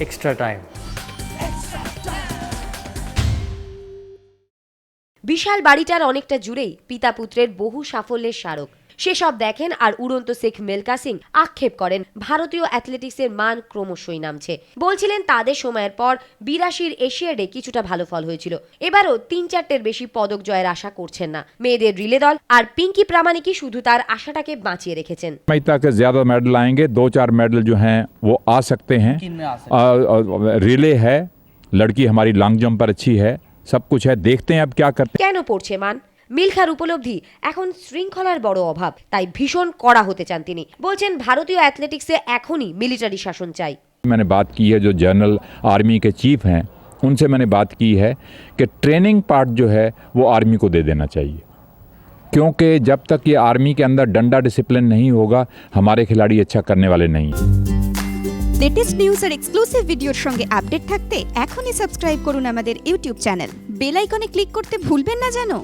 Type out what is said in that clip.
extra time. বিশাল বাড়িটার অনেকটা জুড়েই পিতা পুত্রের বহু সাফল্যের স্মারক সেসব দেখেন আর উড়ন্ত শেখ মেলকা সিং আক্ষেপ করেন ভারতীয় অ্যাথলেটিক্সের মান ক্রমশই নামছে বলছিলেন তাদের সময়ের পর বিরাশির এশিয়াডে কিছুটা ভালো ফল হয়েছিল এবারও তিন চারটের বেশি পদক জয়ের আশা করছেন না মেয়েদের রিলে দল আর পিঙ্কি প্রামাণিকই শুধু তার আশাটাকে বাঁচিয়ে রেখেছেন मई तक ज़्यादा मेडल आएंगे दो चार मेडल जो हैं वो आ सकते हैं आ, आ, रिले है लड़की हमारी लॉन्ग जंप पर अच्छी है सब कुछ है देखते हैं अब क्या करते কেন পড়ছে মান মিলখার উপলব্ধি এখন শৃঙ্খলার বড় অভাব তাই ভীষণ কড়া হতে চান তিনি বলছেন ভারতীয় অ্যাথলেটিক্সে এখনই মিলিটারি শাসন চাই हैं मैंने बात की है जो जनरल आर्मी के चीफ हैं उनसे मैंने बात की है कि ट्रेनिंग पार्ट जो है वो आर्मी को दे देना चाहिए क्योंकि जब तक ये आर्मी के अंदर डंडा डिसिप्लिन नहीं होगा हमारे खिलाड़ी अच्छा करने वाले नहीं हैं লেটেস্ট নিউজ আর এক্সক্লুসিভ ভিডিওর সঙ্গে আপডেট থাকতে এখনই সাবস্ক্রাইব করুন আমাদের ইউটিউব চ্যানেল বেল আইকনে ক্লিক করতে ভুলবেন না জানো